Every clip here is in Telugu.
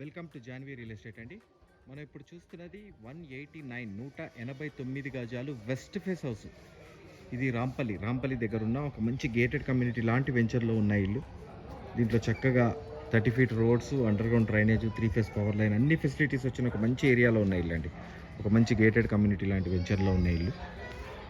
Welcome to Janvi real estate అండి. మనం ఇప్పుడు చూస్తున్నది వన్ ఎయిటీ నైన్ నూట ఎనభై తొమ్మిది గజాలు వెస్ట్ ఫేస్ హౌస్. ఇది రాంపల్లి. రాంపల్లి దగ్గర ఉన్న ఒక మంచి గేటెడ్ కమ్యూనిటీ లాంటి వెంచర్లో ఉన్న ఇల్లు. దీంట్లో చక్కగా thirty feet roads underground drainage three phase power line అన్ని ఫెసిలిటీస్ వచ్చిన ఒక మంచి ఏరియాలో ఉన్న ఇల్లు అండి ఒక మంచి గేటెడ్ కమ్యూనిటీ లాంటి వెంచర్లో ఉన్న ఇల్లు.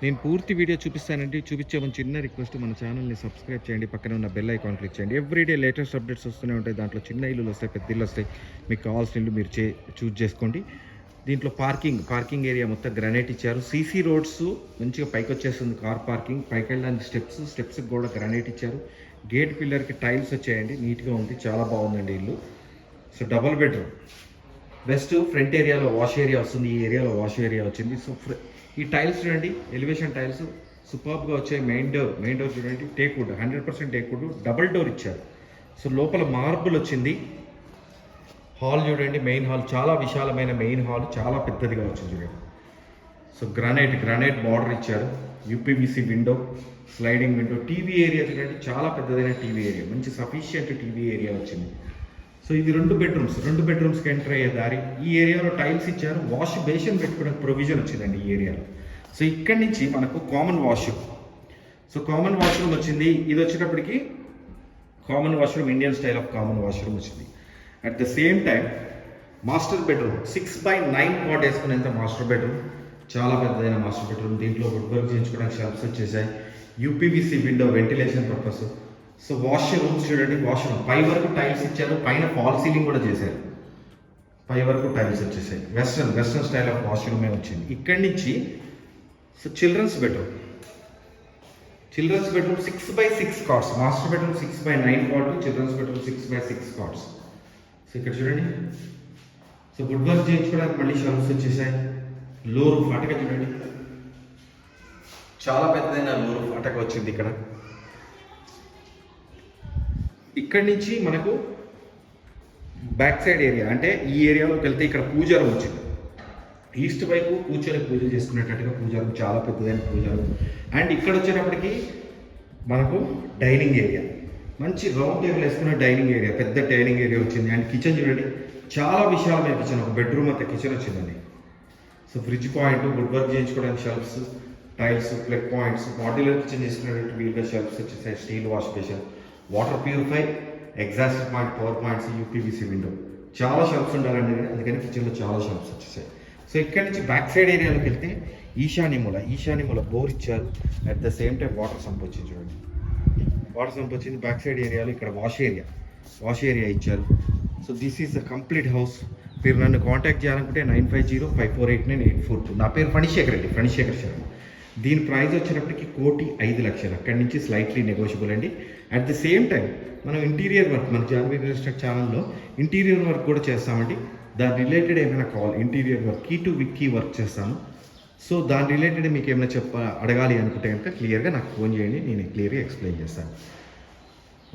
నేను పూర్తి వీడియో చూపిస్తానండి. చూపించే ఒక చిన్న రిక్వెస్ట్ మన ఛానల్ని సబ్స్క్రైబ్ చేయండి. పక్కన ఉన్న బెల్ ఐకాన్ క్లిక్ చేయండి. ఎవ్రీడే లేటెస్ట్ అప్డేట్స్ వస్తూనే ఉంటాయి. దాంట్లో చిన్న ఇల్లులు వస్తాయి పెద్ద ఇల్లు వస్తాయి. మీకు కావాల్సిన ఇల్లు మీరు చే చూజ్ చేసుకోండి. దీంట్లో పార్కింగ్ పార్కింగ్ ఏరియా మొత్తం గ్రానైట్ ఇచ్చారు. సీసీ రోడ్స్ మంచిగా పైకి వచ్చేస్తుంది. కార్ పార్కింగ్ పైకి వెళ్ళడానికి స్టెప్స్ స్టెప్స్కి కూడా గ్రానైట్ ఇచ్చారు. గేట్ పిల్లర్కి టైల్స్ వచ్చాయండి. నీట్గా ఉంది. చాలా బాగుందండి ఇల్లు. So double bedroom. West front ఏరియాలో వాష్ ఏరియా వస్తుంది ఈ ఏరియాలో వాష్ ఏరియా వచ్చింది. సో ఈ టైల్స్ చూడండి ఎలివేషన్ టైల్స్ సూపర్గా వచ్చాయి. మెయిన్ డోర్ మెయిన్ డోర్ చూడండి teak wood hundred percent teak wood double door ఇచ్చారు. సో లోపల మార్బుల్ వచ్చింది. హాల్ చూడండి మెయిన్ హాల్ చాలా విశాలమైన మెయిన్ హాల్ చాలా పెద్దదిగా వచ్చింది చూడండి. సో గ్రానైట్ గ్రానైట్ బార్డర్ ఇచ్చారు. UPVC window sliding window TV area చూడండి చాలా పెద్దదైన టీవీ ఏరియా మంచి సఫిషియంట్ టీవీ ఏరియా వచ్చింది. సో ఇది రెండు బెడ్రూమ్స్ రెండు బెడ్రూమ్స్కి ఎంటర్ అయ్యే దారి. ఈ ఏరియాలో టైల్స్ ఇచ్చారు. వాష్ బేసిన్ పెట్టుకోవడానికి ప్రొవిజన్ వచ్చిందండి ఈ ఏరియాలో సో ఇక్కడి నుంచి మనకు common washroom so common washroom వచ్చింది. ఇది వచ్చేటప్పటికి common washroom Indian style of common washroom వచ్చింది. At the same time master bedroom six by nine cot వేసుకునేంత master bedroom చాలా పెద్దదైన మాస్టర్ బెడ్రూమ్ దీంట్లో వుడ్ వర్క్ చేయించుకోవడానికి షెల్ఫ్స్ వచ్చేసాయి. UPVC window ventilation purpose so wash rooms చూడండి వాష్రూమ్ పై వరకు టైల్స్ ఇచ్చారు పైన ఫాల్ సీలింగ్ కూడా చేశారు. పై వరకు టైల్స్ వచ్చేసాయి. వెస్ట్రన్ వెస్ట్రన్ స్టైల్ ఆఫ్ వాష్రూమే వచ్చింది. ఇక్కడి నుంచి so children's bedroom. Children's bedroom six by six cards master bedroom six by nine card children's bedroom six by six cards so ఇక్కడ చూడండి. సో వుడ్ వర్క్ చేయించుకోవడానికి మళ్ళీ షెల్ఫ్స్ వచ్చేసాయి. లోరు ఫాటక చూడండి. చాలా పెద్దదైన లోరు ఫాటక వచ్చింది ఇక్కడ. ఇక్కడి నుంచి మనకు బ్యాక్ సైడ్ ఏరియా అంటే ఈ ఏరియాలోకి వెళ్తే ఇక్కడ పూజారం వచ్చింది. ఈస్ట్ వైపు కూర్చొని పూజ చేసుకునేటట్టుగా పూజారం చాలా పెద్దదైన పూజారం. అండ్ ఇక్కడ వచ్చేటప్పటికి మనకు డైనింగ్ ఏరియా మంచి రౌండ్ టేబుల్ వేసుకున్న డైనింగ్ ఏరియా పెద్ద డైనింగ్ ఏరియా వచ్చింది. అండ్ కిచెన్ చూడండి చాలా విశాలమైన కిచెన్ ఒక బెడ్రూమ్ అంత కిచెన్ వచ్చిందండి. So fridge point wood work చేయించుకోవడానికి shelves tiles plug points modular kitchen చేసుకునేటట్టు వీలుగా షెల్ఫ్స్ వచ్చేసాయి steel wash basin water purify exhaust point power points UPVC window. చాలా షాప్స్ ఉండాలండి అందుకని కిచెన్లో చాలా షాప్స్ వచ్చేసాయి. సో ఇక్కడ నుంచి బ్యాక్ సైడ్ ఏరియాలోకి వెళ్తే ఈశాన్య మూల ఈశాన్య మూల బోర్ ఇచ్చారు. At the same time water sump వచ్చింది చూడండి. వాటర్ సంప్ వచ్చింది బ్యాక్ సైడ్ ఏరియాలో ఇక్కడ వాష్ ఏరియా వాష్ ఏరియా ఇచ్చారు. So this is the complete house మీరు నన్ను కాంటాక్ట్ చేయాలనుకుంటే nine five zero five four eight nine eight four two నా పేరు ఫణిశేఖర్ రెడ్డి ఫణిశేఖర్ శర్మ. దీని ప్రైస్ వచ్చేటప్పటికి కోటి ఐదు లక్షలు. అక్కడి నుంచి స్లైట్లీ నెగోషియబుల్ అండి. అట్ ది సేమ్ టైం మనం ఇంటీరియర్ వర్క్ మన జాన్వీ రియల్ ఎస్టేట్ ఛానల్లో ఇంటీరియర్ వర్క్ కూడా చేస్తామండి. దాని రిలేటెడ్ ఏమైనా కావాలి ఇంటీరియర్ వర్క్ కీ టు విక్కీ వర్క్ చేస్తాను సో దాని రిలేటెడ్ మీకు ఏమైనా చెప్ప అడగాలి అనుకుంటే కనుక క్లియర్గా నాకు ఫోన్ చేయండి నేను క్లియర్గా ఎక్స్ప్లెయిన్ చేస్తాను.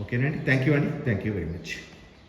ఓకేనండి థ్యాంక్ యూ అండి. Thank you very much